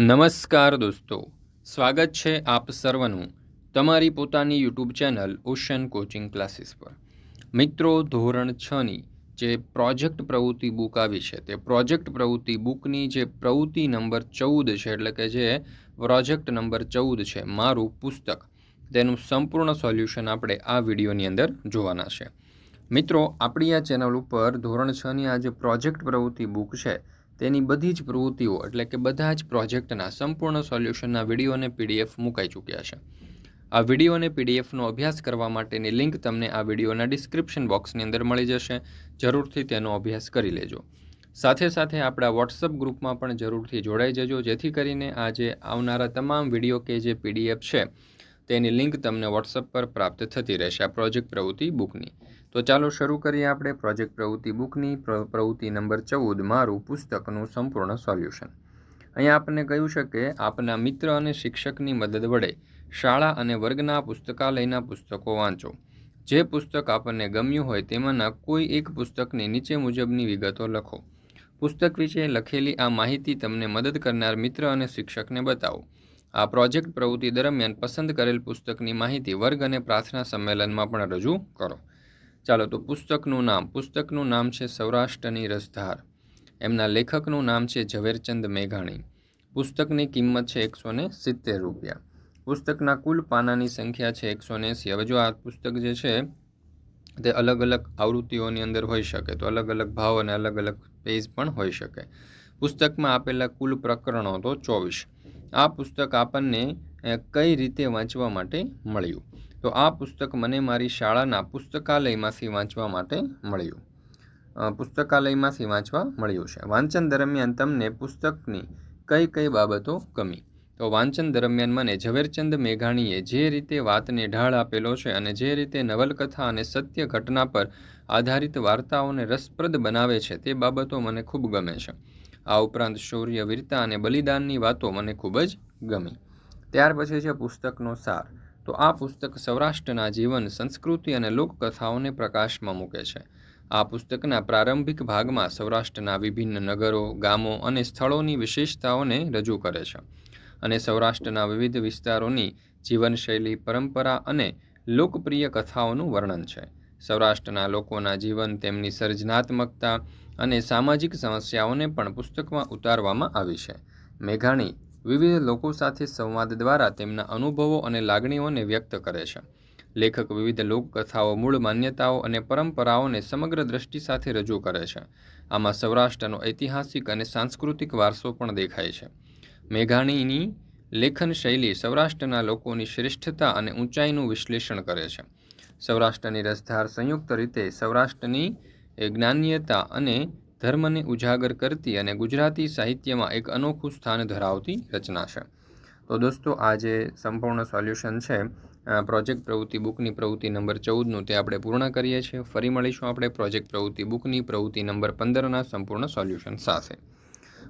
નમસ્કાર દોસ્તો. સ્વાગત છે આપ સર્વનું તમારી પોતાની YouTube channel Ocean Coaching Classes પર. મિત્રો, ધોરણ છની જે પ્રોજેક્ટ પ્રવૃત્તિ બુક આવી છે, તે પ્રોજેક્ટ પ્રવૃત્તિ બુકની જે પ્રવૃત્તિ નંબર ચૌદ છે, એટલે કે જે પ્રોજેક્ટ નંબર ચૌદ છે, મારું પુસ્તક, તેનું સંપૂર્ણ સોલ્યુશન આપણે આ વિડીયોની અંદર જોવાના છે. મિત્રો, આપણી આ ચેનલ ઉપર ધોરણ છની આ જે પ્રોજેક્ટ પ્રવૃત્તિ બુક છે તેની બધી જ પ્રવૃત્તિઓ એટલે કે બધા જ પ્રોજેક્ટના સંપૂર્ણ સોલ્યુશનના વીડિયો અને પીડીએફ મુકાઈ ચૂક્યા છે. આ વીડિયો અને પીડીએફનો અભ્યાસ કરવા માટેની લિંક તમને આ વિડીયોના ડિસ્ક્રિપ્શન બોક્સની અંદર મળી જશે. જરૂરથી તેનો અભ્યાસ કરી લેજો. સાથે સાથે આપણા વોટ્સઅપ ગ્રુપમાં પણ જરૂરથી જોડાઈ જજો, જેથી કરીને આ જે આવનારા તમામ વીડિયો કે જે પીડીએફ છે, તેની લિંક તમને વોટ્સઅપ પર પ્રાપ્ત થતી રહેશે આ પ્રોજેક્ટ પ્રવૃત્તિ બુકની. તો ચાલો શરૂ કરીએ આપણે પ્રોજેક્ટ પ્રવૃત્તિ બુકની. પ્રવૃત્તિ નંબર ચૌદ, મારું પુસ્તકનું સંપૂર્ણ સોલ્યુશન. અહીંયા આપણને કહ્યું છે કે આપના મિત્ર અને શિક્ષકની મદદ વડે શાળા અને વર્ગના પુસ્તકાલયના પુસ્તકો વાંચો. જે પુસ્તક આપણને ગમ્યું હોય તેમાંના કોઈ એક પુસ્તકની નીચે મુજબની વિગતો લખો. પુસ્તક વિશે લખેલી આ માહિતી તમને મદદ કરનાર મિત્ર અને શિક્ષકને બતાવો. આ પ્રોજેક્ટ પ્રવૃત્તિ દરમિયાન પસંદ કરેલ પુસ્તકની માહિતી વર્ગ અને પ્રાર્થના સંમેલનમાં પણ રજૂ કરો. ચાલો તો પુસ્તકનું નામ પુસ્તકનું નામ છે સૌરાષ્ટ્રની રસધાર. એમના લેખકનું નામ છે ઝવેરચંદ મેઘાણી. પુસ્તકની કિંમત છે એકસો ને સિત્તેર રૂપિયા. પુસ્તકના કુલ પાનાની સંખ્યા છે એકસો ને એંસી હવે જો આ પુસ્તક જે છે, તે અલગ અલગ આવૃત્તિઓની અંદર હોઈ શકે તો અલગ અલગ ભાવ અને અલગ અલગ પેજ પણ હોઈ શકે. પુસ્તકમાં આપેલા કુલ પ્રકરણો તો ચોવીસ. આ પુસ્તક આપણને કઈ રીતે વાંચવા માટે મળ્યું? તો આ પુસ્તક મને મારી શાળાના પુસ્તકાલયમાંથી વાંચવા માટે મળ્યું. પુસ્તકાલયમાંથી વાંચવા મળ્યું છે. વાંચન દરમિયાન તમને પુસ્તકની કઈ કઈ બાબતો ગમી? તો વાંચન દરમિયાન મને ઝવેરચંદ મેઘાણીએ જે રીતે વાતને ઢાળ આપેલો છે અને જે રીતે નવલકથા અને સત્ય ઘટના પર આધારિત વાર્તાઓને રસપ્રદ બનાવે છે તે બાબતો મને ખૂબ ગમે છે. આ ઉપરાંત શૌર્ય, વીરતા અને બલિદાનની વાતો મને ખૂબ જ ગમી. ત્યાર પછી છે પુસ્તકનો સાર. તો આ પુસ્તક સૌરાષ્ટ્રના જીવન, સંસ્કૃતિ અને લોકકથાઓને પ્રકાશમાં મૂકે છે. આ પુસ્તકના પ્રારંભિક ભાગમાં સૌરાષ્ટ્રના વિભિન્ન નગરો, ગામો અને સ્થળોની વિશેષતાઓને રજૂ કરે છે અને સૌરાષ્ટ્રના વિવિધ વિસ્તારોની જીવનશૈલી, પરંપરા અને લોકપ્રિય કથાઓનું વર્ણન છે. સૌરાષ્ટ્રના લોકોના જીવન, તેમની સર્જનાત્મકતા અને સામાજિક સમસ્યાઓને પણ પુસ્તકમાં ઉતારવામાં આવી છે. મેઘાણી વિવિધ લોકો સાથે સંવાદ દ્વારા તેમના અનુભવો અને લાગણીઓને વ્યક્ત કરે છે. લેખક વિવિધ લોકકથાઓ, મૂળ માન્યતાઓ અને પરંપરાઓને સમગ્ર દ્રષ્ટિ સાથે રજૂ કરે છે. આમાં સૌરાષ્ટ્રનો ઐતિહાસિક અને સાંસ્કૃતિક વારસો પણ દેખાય છે. મેઘાણીની લેખન શૈલી સૌરાષ્ટ્રના લોકોની શ્રેષ્ઠતા અને ઊંચાઈનું વિશ્લેષણ કરે છે. સૌરાષ્ટ્રની રસધાર સંયુક્ત રીતે સૌરાષ્ટ્રની જ્ઞાનીયતા અને ધર્મને ઉજાગર કરતી અને ગુજરાતી સાહિત્યમાં એક અનોખું સ્થાન ધરાવતી રચના છે. તો દોસ્તો, આ જે સંપૂર્ણ સોલ્યુશન છે પ્રોજેક્ટ પ્રવૃત્તિ બુકની પ્રવૃત્તિ નંબર ચૌદનું તે આપણે પૂર્ણ કરીએ છીએ. ફરી મળીશું આપણે પ્રોજેક્ટ પ્રવૃત્તિ બુકની પ્રવૃત્તિ નંબર પંદરના સંપૂર્ણ સોલ્યુશન સાથે.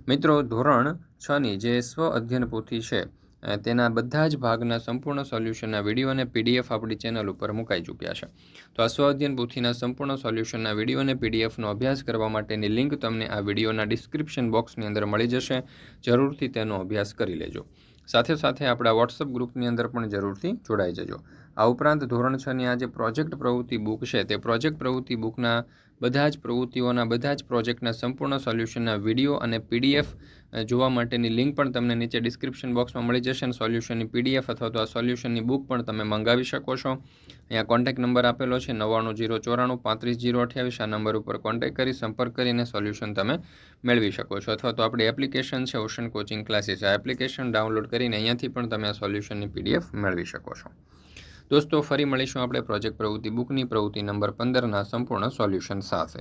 મિત્રો, ધોરણ છની જે સ્વ અધ્યયન પોથી છે તેના બધા જ ભાગના સંપૂર્ણ સોલ્યુશનના વીડિયો અને પીડીએફ આપણી ચેનલ ઉપર મુકાઈ ચૂક્યા છે. તો આ સ્વાધ્યન પોથીના સંપૂર્ણ સોલ્યુશનના વીડિયો અને પીડીએફનો અભ્યાસ કરવા માટેની લિંક તમને આ વિડીયોના ડિસ્ક્રિપ્શન બોક્સની અંદર મળી જશે. જરૂરથી તેનો અભ્યાસ કરી લેજો. સાથે સાથે આપણા વોટ્સઅપ ગ્રુપની અંદર પણ જરૂરથી જોડાઈ જજો. આ ઉપરાંત ધોરણ છની આ જે પ્રોજેક્ટ પ્રવૃત્તિ બુક છે, તે પ્રોજેક્ટ પ્રવૃત્તિ બુકના બધા જ પ્રવૃત્તિઓના બધા જ પ્રોજેક્ટના સંપૂર્ણ સોલ્યુશનના વીડિયો અને પીડીએફ જોવા માટેની લિંક પણ તમને નીચે ડિસ્ક્રિપ્શન બોક્સમાં મળી જશે અને સોલ્યુશનની પીડીએફ અથવા તો આ સોલ્યુશનની બુક પણ તમે મંગાવી શકો છો. અહીંયા કોન્ટેક્ટ નંબર આપેલો છે નવ્વાણું જીરો ચોરાણું પાંત્રીસ જીરો અઠ્યાવીસ, આ નંબર ઉપર કોન્ટેક્ટ કરી સંપર્ક કરીને સોલ્યુશન તમે મેળવી શકો છો. અથવા તો આપણી એપ્લિકેશન છે ઓશન કોચિંગ ક્લાસીસ, આ એપ્લિકેશન ડાઉનલોડ કરીને અહીંયાથી પણ તમે આ સોલ્યુશનની પીડીએફ મેળવી શકો છો. દોસ્તો ફરી મળીશું આપણે પ્રોજેક્ટ પ્રવૃત્તિ બુકની પ્રવૃત્તિ નંબર પંદરના સંપૂર્ણ સોલ્યુશન સાથે.